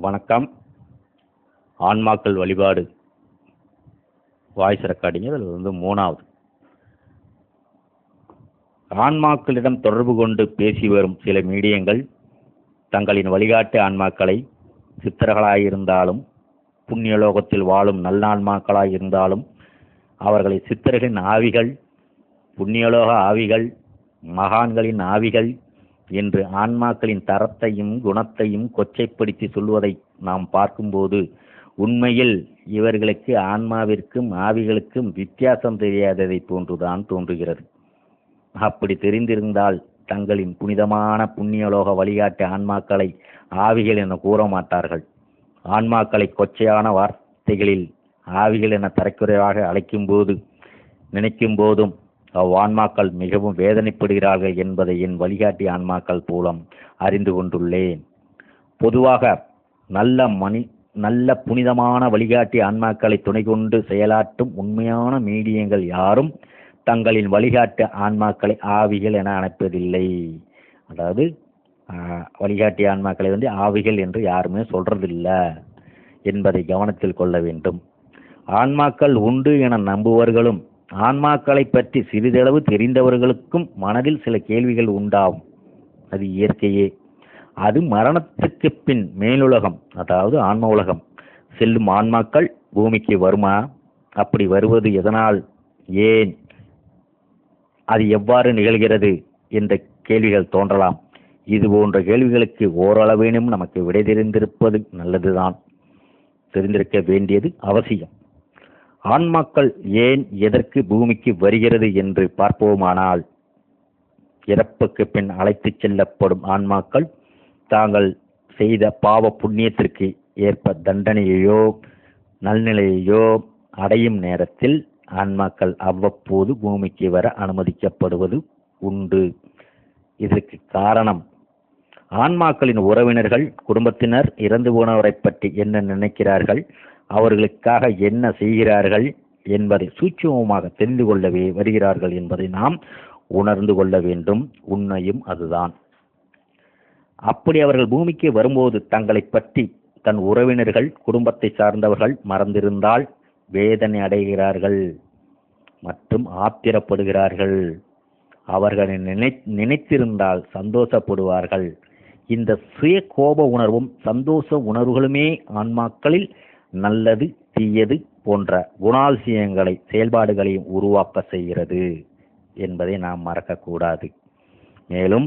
வணக்கம். ஆன்மாக்கள் வழிபாடு. வாய்ஸ் ரெக்கார்டிங் அதில் வந்து மூணாவது. ஆன்மாக்களிடம் தொடர்பு கொண்டு பேசி வரும் சில மீடியங்கள் தங்களின் வழிகாட்டு ஆன்மாக்களை சித்தர்களாயிருந்தாலும் புண்ணியலோகத்தில் வாழும் நல்லான்மாக்களாயிருந்தாலும் அவர்களை சித்தர்களின் ஆவிகள் புண்ணியலோக ஆவிகள் மகான்களின் ஆவிகள் என்று ஆன்மாக்களின் தரத்தையும் குணத்தையும் கொச்சைப்படுத்தி சொல்வதை நாம் பார்க்கும்போது உண்மையில் இவர்களுக்கு ஆன்மாவிற்கும் ஆவிகளுக்கும் வித்தியாசம் தெரியாததை போன்றுதான் தோன்றுகிறது. அப்படி தெரிந்திருந்தால் தங்களின் புனிதமான புண்ணியலோக வழிகாட்டு ஆன்மாக்களை ஆவிகள் என கூற மாட்டார்கள். ஆன்மாக்களை கொச்சையான வார்த்தைகளில் ஆவிகள் என தரக்குறைவாக அழைக்கும்போது நினைக்கும் போதும் அவ்வான்மாக்கள் மிகவும் வேதனைப்படுகிறார்கள் என்பதை என் வழிகாட்டி ஆன்மாக்கள் மூலம் அறிந்து கொண்டுள்ளேன். பொதுவாக நல்ல மணி நல்ல புனிதமான வழிகாட்டி ஆன்மாக்களை துணை கொண்டு செயலாற்றும் உண்மையான மீடியங்கள் யாரும் தங்களின் வழிகாட்டு ஆன்மாக்களை ஆவிகள் என அழைப்பதில்லை. அதாவது வழிகாட்டி ஆன்மாக்களை வந்து ஆவிகள் என்று யாருமே சொல்றதில்லை என்பதை கவனத்தில் கொள்ள வேண்டும். ஆன்மாக்கள் உண்டு என நம்புவர்களும் ஆன்மாக்களை பற்றி சிறிதளவு தெரிந்தவர்களுக்கும் மனதில் சில கேள்விகள் உண்டாகும். அது இயற்கையே. அது மரணத்துக்கு பின் மேலுலகம் அதாவது ஆன்ம உலகம். செல்லும் ஆன்மாக்கள் பூமிக்கு வருமா? அப்படி வருவது எதனால்? ஏன்? அது எவ்வாறு நிகழ்கிறது? என்ற கேள்விகள் தோன்றலாம். இது போன்ற கேள்விகளுக்கு ஓரளவேனும் நமக்கு விடை தெரிந்திருப்பது நல்லதுதான். தெரிந்திருக்க வேண்டியது அவசியம். ஆன்மாக்கள் ஏன் எதற்கு பூமிக்கு வருகிறது என்று பார்ப்போமானால் இறப்புக்கு பின் அழைத்துச் செல்லப்படும் ஆன்மாக்கள் தாங்கள் செய்த பாவ புண்ணியத்திற்கு ஏற்ப தண்டனையையோ நல்நிலையையோ அடையும் நேரத்தில் ஆன்மாக்கள் அவ்வப்போது பூமிக்கு வர அனுமதிக்கப்படுவது உண்டு. இதற்கு காரணம் ஆன்மாக்களின் உறவினர்கள் குடும்பத்தினர் இறந்து போனவரை பற்றி என்ன நினைக்கிறார்கள்? அவர்களுக்காக என்ன செய்கிறார்கள் என்பதை சூட்சமமாக தெரிந்து கொள்ளவே வருகிறார்கள் என்பதை நாம் உணர்ந்து கொள்ள வேண்டும். உண்மையும் அதுதான். அப்படி அவர்கள் பூமிக்கு வரும்போது தங்களை பற்றி தன் உறவினர்கள் குடும்பத்தை சார்ந்தவர்கள் மறந்திருந்தால் வேதனை அடைகிறார்கள் மற்றும் ஆத்திரப்படுகிறார்கள். அவர்களை நினை நினைத்திருந்தால் சந்தோஷப்படுவார்கள். இந்த சுய கோப உணர்வும் சந்தோஷ உணர்வுகளுமே ஆன்மாக்களில் நல்லது தீயது போன்ற குணாதிசயங்களை செயல்பாடுகளையும் உருவாக்க செய்கிறது என்பதை நாம் மறக்கக்கூடாது. மேலும்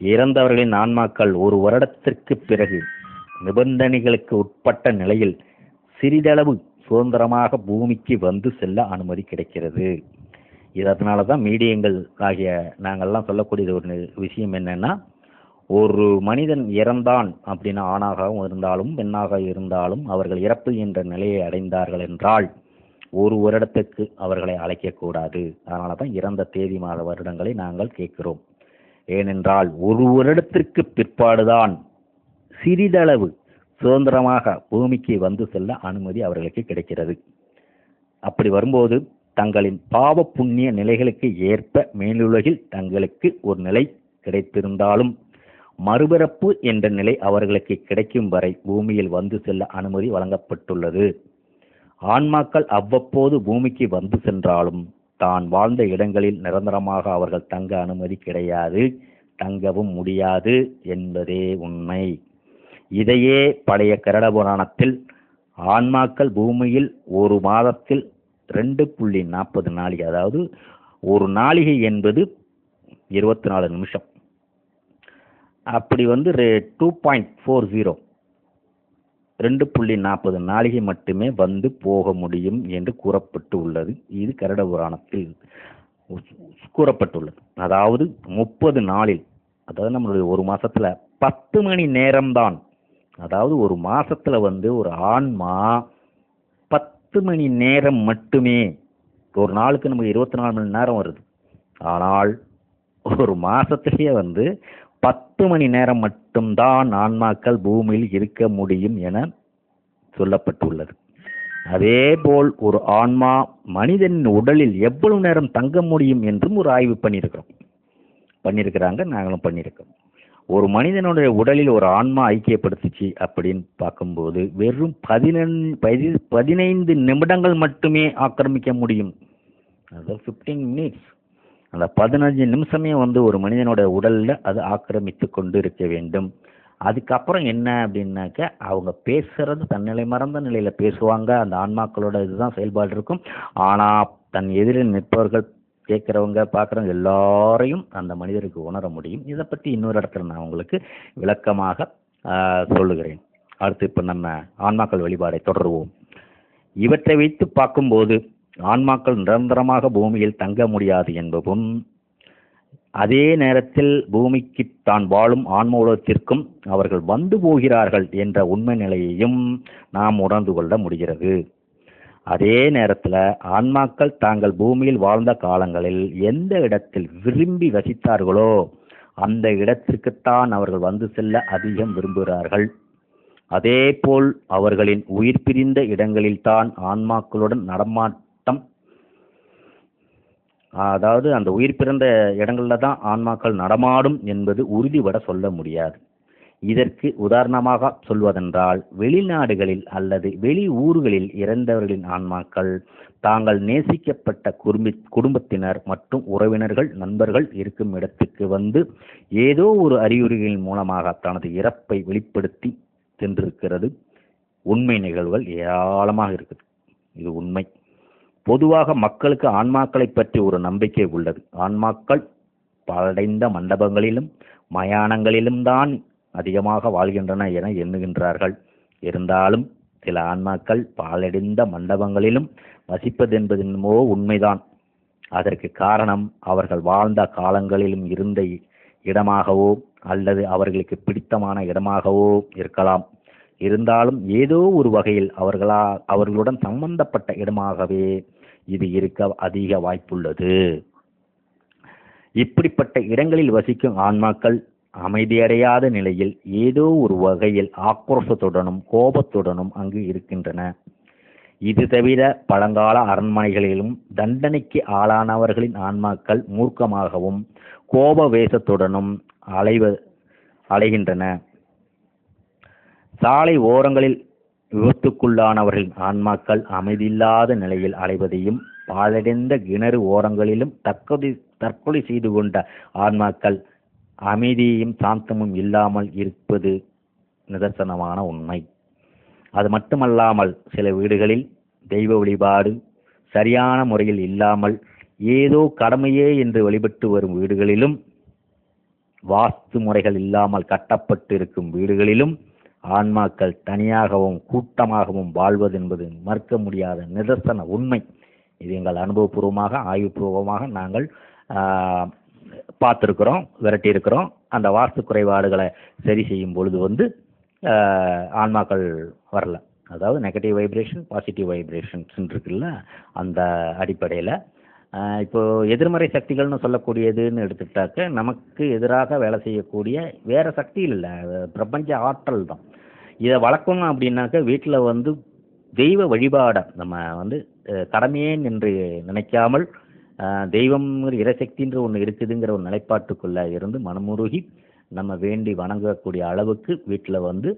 இறந்தவர்களின் ஆன்மாக்கள் ஒரு வருடத்திற்கு பிறகு நிபந்தனைகளுக்கு உட்பட்ட நிலையில் சிறிதளவு சுதந்திரமாக பூமிக்கு வந்து செல்ல அனுமதி கிடைக்கிறது. இதனால தான் மீடியங்கள் ஆகிய நாங்கள்லாம் சொல்லக்கூடிய ஒரு விஷயம் என்னன்னா ஒரு மனிதன் இறந்தான் அப்படின்னு ஆணாகவும் இருந்தாலும் பெண்ணாக இருந்தாலும் அவர்கள் இறப்பு என்ற நிலையை அடைந்தார்கள் என்றால் ஒரு வருடத்துக்கு அவர்களை அழைக்கக்கூடாது அதனால தான் இறந்த தேதி மாத வருடங்களை நாங்கள் கேட்கிறோம். ஏனென்றால் ஒரு வருடத்திற்கு பிற்பாடுதான் சிறிதளவு சுதந்திரமாக பூமிக்கு வந்து செல்ல அனுமதி அவர்களுக்கு கிடைக்கிறது. அப்படி வரும்போது தங்களின் பாவ புண்ணிய நிலைகளுக்கு ஏற்ப மேலுலகில் தங்களுக்கு ஒரு நிலை கிடைத்திருந்தாலும் மறுபிறப்பு என்ற நிலை அவர்களுக்கு கிடைக்கும் வரை பூமியில் வந்து செல்ல அனுமதி வழங்கப்பட்டுள்ளது. ஆன்மாக்கள் அவ்வப்போது பூமிக்கு வந்து சென்றாலும் தான் வாழ்ந்த இடங்களில் நிரந்தரமாக அவர்கள் தங்க அனுமதி கிடையாது தங்கவும் முடியாது என்பதே உண்மை. இதையே பழைய கரட புராணத்தில் ஆன்மாக்கள் பூமியில் ஒரு மாதத்தில் ரெண்டு புள்ளி நாற்பது நாளிகை அதாவது ஒரு நாளிகை என்பது இருபத்தி நாலு நிமிஷம். அப்படி வந்து ரெ டூ பாயிண்ட் ஃபோர் ஜீரோ ரெண்டு புள்ளி நாற்பது நாளிகை மட்டுமே வந்து போக முடியும் என்று கூறப்பட்டு உள்ளது இது கரட புராணத்தில் கூறப்பட்டுள்ளது. அதாவது முப்பது நாளில் அதாவது நம்மளுடைய ஒரு மாதத்தில் பத்து மணி நேரம்தான். அதாவது ஒரு மாதத்தில் வந்து ஒரு ஆன்மா பத்து மணி நேரம் மட்டுமே ஒரு நாளுக்கு நமக்கு இருபத்தி நாலு மணி நேரம் வருது. ஆனால் ஒரு மாதத்துலேயே வந்து பத்து மணி நேரம் மட்டும்தான் ஆன்மாக்கள் பூமியில் இருக்க முடியும் என சொல்லப்பட்டுள்ளது. அதேபோல் ஒரு ஆன்மா மனிதனின் உடலில் எவ்வளவு நேரம் தங்க முடியும் என்றும் ஒரு ஆய்வு பண்ணியிருக்கிறோம். பண்ணியிருக்கிறாங்க நாங்களும் பண்ணியிருக்கோம் ஒரு மனிதனுடைய உடலில் ஒரு ஆன்மா ஐக்கியப்படுத்துச்சு அப்படின்னு பார்க்கும்போது வெறும் பதினெண் பதி பதினைந்து நிமிடங்கள் மட்டுமே ஆக்கிரமிக்க முடியும். அதாவது ஃபிஃப்டீன் மினிட்ஸ் அந்த பதினஞ்சு நிமிஷமே வந்து ஒரு மனிதனோட உடலில் அது ஆக்கிரமித்து கொண்டு இருக்க வேண்டும். அதுக்கப்புறம் என்ன அப்படின்னாக்க அவங்க பேசுறது தன்னிலை மறந்த நிலையில பேசுவாங்க. அந்த ஆன்மாக்களோட இதுதான் செயல்பாடு இருக்கும். ஆனா தன் எதிரில் நிற்பவர்கள் கேட்குறவங்க பார்க்குறவங்க எல்லாரையும் அந்த மனிதருக்கு உணர முடியும். இதை பற்றி இன்னொரு இடத்துல நான் உங்களுக்கு விளக்கமாக சொல்லுகிறேன். அடுத்து இப்போ நம்ம ஆன்மாக்கள் வழிபாடை தொடருவோம். இவற்றை வைத்து பார்க்கும்போது ஆன்மாக்கள் நிரந்தரமாக பூமியில் தங்க முடியாது என்பதும் அதே நேரத்தில் பூமிக்கு தான் வாழும் ஆன்ம உலகத்திற்கும் அவர்கள் வந்து போகிறார்கள் என்ற உண்மை நிலையையும் நாம் உணர்ந்து கொள்ள முடிகிறது. அதே நேரத்தில் ஆன்மாக்கள் தாங்கள் பூமியில் வாழ்ந்த காலங்களில் எந்த இடத்தில் விரும்பி வசித்தார்களோ அந்த இடத்திற்குத்தான் அவர்கள் வந்து செல்ல அதிகம் விரும்புகிறார்கள். அதேபோல் அவர்களின் உயிர் பிரிந்த இடங்களில்தான் ஆன்மாக்களுடன் நடமாட்ட அதாவது அந்த உயிர் பிறந்த இடங்களில் தான் ஆன்மாக்கள் நடமாடும் என்பது உறுதிபட சொல்ல முடியாது. இதற்கு உதாரணமாக சொல்வதென்றால் வெளிநாடுகளில் அல்லது வெளி ஊர்களில் இறந்தவர்களின் ஆன்மாக்கள் தாங்கள் நேசிக்கப்பட்ட குடும்பி குடும்பத்தினர் மற்றும் உறவினர்கள் நண்பர்கள் இருக்கும் இடத்துக்கு வந்து ஏதோ ஒரு அறிகுறிகளின் மூலமாக தனது இறப்பை வெளிப்படுத்தி சென்றிருக்கிறது உண்மை நிகழ்வுகள் ஏராளமாக இருக்குது. இது உண்மை. பொதுவாக மக்களுக்கு ஆன்மாக்களை பற்றி ஒரு நம்பிக்கை உள்ளது. ஆன்மாக்கள் பாழடைந்த மண்டபங்களிலும் மயானங்களிலும் தான் அதிகமாக வாழ்கின்றன என எண்ணுகின்றார்கள். இருந்தாலும் சில ஆன்மாக்கள் பாழடைந்த மண்டபங்களிலும் வசிப்பதென்பதென்மோ உண்மைதான். அதற்கு காரணம் அவர்கள் வாழ்ந்த காலங்களிலும் இருந்த இடமாகவோ அல்லது அவர்களுக்கு பிடித்தமான இடமாகவோ இருக்கலாம். இருந்தாலும் ஏதோ ஒரு வகையில் அவர்களா அவர்களுடன் சம்பந்தப்பட்ட இடமாகவே இது இருக்க அதிக வாய்ப்புள்ளது. இப்படிப்பட்ட இடங்களில் வசிக்கும் ஆன்மாக்கள் அமைதியடையாத நிலையில் ஏதோ ஒரு வகையில் ஆக்ரோஷத்துடனும் கோபத்துடனும் அங்கு இருக்கின்றன. இது தவிர பழங்கால அரண்மனைகளிலும் தண்டனைக்கு ஆளானவர்களின் ஆன்மாக்கள் மூர்க்கமாகவும் கோப வேசத்துடனும் அலைவ அலைகின்றன. சாலை ஓரங்களில் விபத்துக்குள்ளானவர்களின் ஆன்மாக்கள் அமைதியில்லாத நிலையில் அலைவதையும் பாழடைந்த கிணறு ஓரங்களிலும் தற்கொலை தற்கொலை செய்து கொண்ட ஆன்மாக்கள் அமைதியும் சாந்தமும் இல்லாமல் இருப்பது நிதர்சனமான உண்மை. அது மட்டுமல்லாமல் சில வீடுகளில் தெய்வ வழிபாடு சரியான முறையில் இல்லாமல் ஏதோ கடமையே என்று வழிபட்டு வரும் வீடுகளிலும் வாஸ்து முறைகள் இல்லாமல் கட்டப்பட்டு இருக்கும் வீடுகளிலும் ஆன்மாக்கள் தனியாகவும் கூட்டமாகவும் வாழ்வது என்பது மறுக்க முடியாத நிதர்சன உண்மை. இது எங்கள் அனுபவபூர்வமாக ஆய்வுபூர்வமாக நாங்கள் பார்த்துருக்குறோம் விரட்டியிருக்கிறோம். அந்த வாஸ்து குறைபாடுகளை சரி செய்யும் பொழுது வந்து ஆன்மாக்கள் வரல. அதாவது நெகட்டிவ் வைப்ரேஷன் பாசிட்டிவ் வைப்ரேஷன்ஸ் இருக்குல்ல அந்த அடிப்படையில் இப்போ எதிர்மறை சக்திகள்னு சொல்லக்கூடியதுன்னு எடுத்துக்கிட்டாக்க நமக்கு எதிராக வேலை செய்யக்கூடிய வேற சக்தி இல்லை. பிரபஞ்ச ஆற்றல் தான். இதை வளர்க்கணும் அப்படின்னாக்க வீட்டில் வந்து தெய்வ வழிபாடை நம்ம வந்து கடமையே என்று நினைக்காமல் தெய்வம் இறைசக்தின்ற ஒன்று இருக்குதுங்கிற ஒரு நிலைப்பாட்டுக்குள்ளே இருந்து மனமுருகி நம்ம வேண்டி வணங்கக்கூடிய அளவுக்கு வீட்டில் வந்து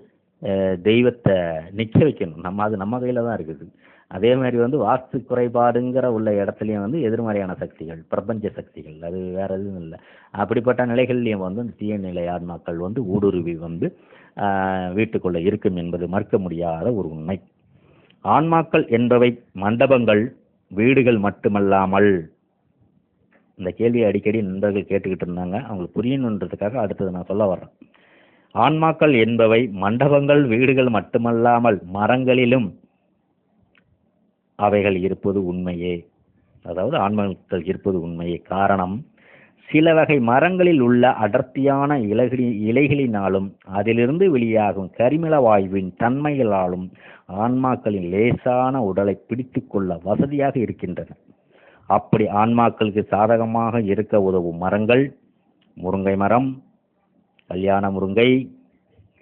தெய்வத்தை நிற்க வைக்கணும். நம்ம அது நம்ம கையில் தான் இருக்குது. அதே மாதிரி வந்து வாஸ்து குறைபாடுங்கிற உள்ள இடத்துலையும் வந்து எதிர்மறையான சக்திகள் பிரபஞ்ச சக்திகள் அது வேற எதுவும் இல்லை. அப்படிப்பட்ட நிலைகள்லையும் வந்து இந்த தீய நிலை ஆன்மாக்கள் வந்து ஊடுருவி வந்து வீட்டுக்குள்ளே வீட்டுக்குள்ள இருக்கும் என்பது மறுக்க முடியாத ஒரு உண்மை. ஆன்மாக்கள் என்பவை மண்டபங்கள் வீடுகள் மட்டுமல்லாமல் இந்த கேள்வியை அடிக்கடி நண்பர்கள் கேட்டுக்கிட்டு இருந்தாங்க. அவங்களுக்கு புரியணுன்றதுக்காக அடுத்தது நான் சொல்ல வர்றேன். ஆன்மாக்கள் என்பவை மண்டபங்கள் வீடுகள் மட்டுமல்லாமல் மரங்களிலும் அவைகள் இருப்பது உண்மையே. அதாவது ஆன்மாக்கள் இருப்பது உண்மையே. காரணம் சில வகை மரங்களில் உள்ள அடர்த்தியான இலகி இலைகளினாலும் அதிலிருந்து வெளியாகும் கரிமிள வாயுவின் தன்மைகளாலும் ஆன்மாக்களின் லேசான உடலை பிடித்து கொள்ள வசதியாக இருக்கின்றன. அப்படி ஆன்மாக்களுக்கு சாதகமாக இருக்க உதவும் மரங்கள் முருங்கை மரம் கல்யாண முருங்கை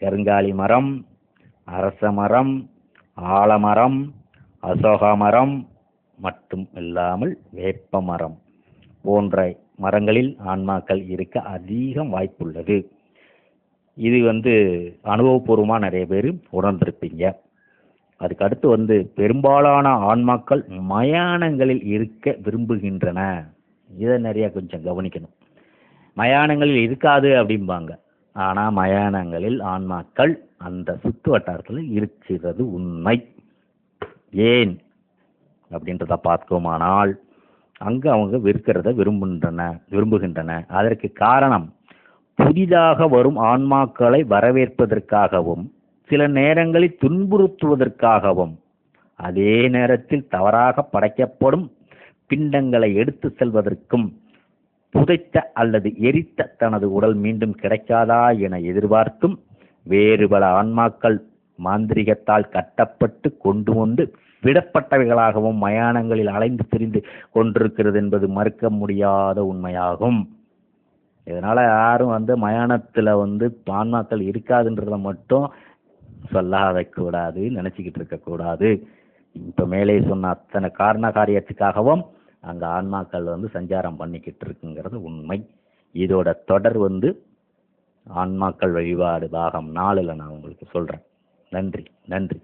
கருங்காலி மரம் அரச மரம் ஆலமரம் அசோக மரம் மட்டும் இல்லாமல் வேப்ப மரம் போன்ற மரங்களில் ஆன்மாக்கள் இருக்க அதிகம் வாய்ப்புள்ளது. இது வந்து அனுபவபூர்வமாக நிறைய பேர் உணர்ந்திருப்பீங்க. அதுக்கு அடுத்து வந்து பெரும்பாலான ஆன்மாக்கள் மயானங்களில் இருக்க விரும்புகின்றன. இதை நிறையா கொஞ்சம் கவனிக்கணும். மயானங்களில் இருக்காது அப்படிம்பாங்க. ஆனால் மயானங்களில் ஆன்மாக்கள் அந்த சுற்று வட்டாரத்தில் இருக்கிறது உண்மை. ஏன் அப்படின்றத பார்த்தோமானால் அங்கு அவங்க விற்கிறத விரும்புகின்றன விரும்புகின்றன. அதற்கு காரணம் புதிதாக வரும் ஆன்மாக்களை வரவேற்பதற்காகவும் சில நேரங்களில் துன்புறுத்துவதற்காகவும். அதே நேரத்தில் தவறாக படைக்கப்படும் பிண்டங்களை எடுத்து செல்வதற்கும் புதைத்த அல்லது எரித்த தனது உடல் மீண்டும் கிடைக்காதா என எதிர்பார்த்தும் வேறு பல ஆன்மாக்கள் மாந்திரிகத்தால் கட்டப்பட்டு கொண்டு வந்து விடப்பட்டவைகளாகவும் மயானங்களில் அலைந்து திரிந்து கொண்டிருக்கிறது என்பது மறுக்க முடியாத உண்மையாகும். இதனால யாரும் வந்து மயானத்துல வந்து ஆன்மாக்கள் இருக்காதுன்றத மட்டும் சொல்லாத கூடாது நினைச்சுக்கிட்டு இருக்க கூடாது. இப்ப மேலே சொன்ன அத்தனை காரண காரியத்துக்காகவும் அங்க ஆன்மாக்கள் வந்து சஞ்சாரம் பண்ணிக்கிட்டு இருக்குங்கிறது உண்மை. இதோட தொடர் வந்து ஆன்மாக்கள் வழிபாடு பாகம் நாளில் நான் உங்களுக்கு சொல்றேன். நன்றி நன்றி.